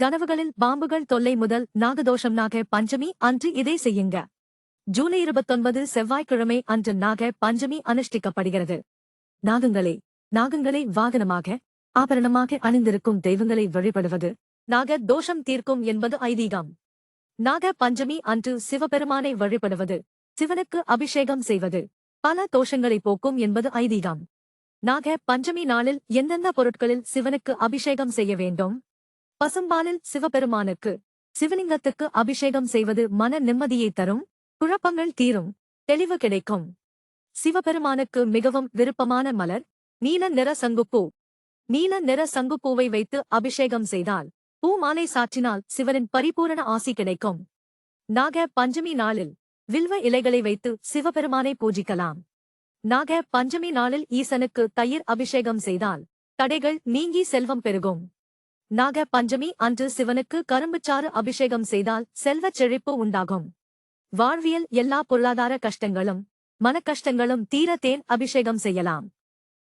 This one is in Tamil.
கனவுகளில் பாம்புகள் தொல்லை முதல் நாகதோஷம் நாக பஞ்சமி அன்று இதை செய்யுங்க. ஜூலை இருபத்தொன்பது செவ்வாய்க்கிழமை அன்று நாக பஞ்சமி அனுஷ்டிக்கப்படுகிறது. நாகங்களே நாகங்களை வாகனமாக ஆபரணமாக அணிந்திருக்கும் தெய்வங்களை வழிபடுவது நாக தோஷம் தீர்க்கும் என்பது ஐதீகம். நாக பஞ்சமி அன்று சிவபெருமானை வழிபடுவது சிவனுக்கு அபிஷேகம் செய்வது பல தோஷங்களை போக்கும் என்பது ஐதீகம். நாக பஞ்சமி நாளில் எந்தெந்த பொருட்களில் சிவனுக்கு அபிஷேகம் செய்ய வேண்டும்? பசும்பாலில் சிவபெருமானுக்கு சிவலிங்கத்துக்கு அபிஷேகம் செய்வது மன நிம்மதியை தரும் குழப்பங்கள் தீரும் தெளிவு கிடைக்கும். சிவபெருமானுக்கு மிகவும் விருப்பமான மலர் நீல நிற சங்குப்பூ. நீல நிற சங்குப்பூவை வைத்து அபிஷேகம் செய்தால் பூ மாலை சாற்றினால் சிவனின் பரிபூரண ஆசி கிடைக்கும். நாக பஞ்சமி நாளில் வில்வ இலைகளை வைத்து சிவபெருமானை பூஜிக்கலாம். நாக பஞ்சமி நாளில் ஈசனுக்கு தயிர் அபிஷேகம் செய்தால் தடைகள் நீங்கி செல்வம் பெருகும். நாக பஞ்சமி அன்று சிவனுக்கு கரும்புச்சாறு அபிஷேகம் செய்தால் செல்வச் செழிப்பு உண்டாகும். வாழ்வியல் எல்லா பொருளாதார கஷ்டங்களும் மனக்கஷ்டங்களும் தீர தேன் அபிஷேகம் செய்யலாம்.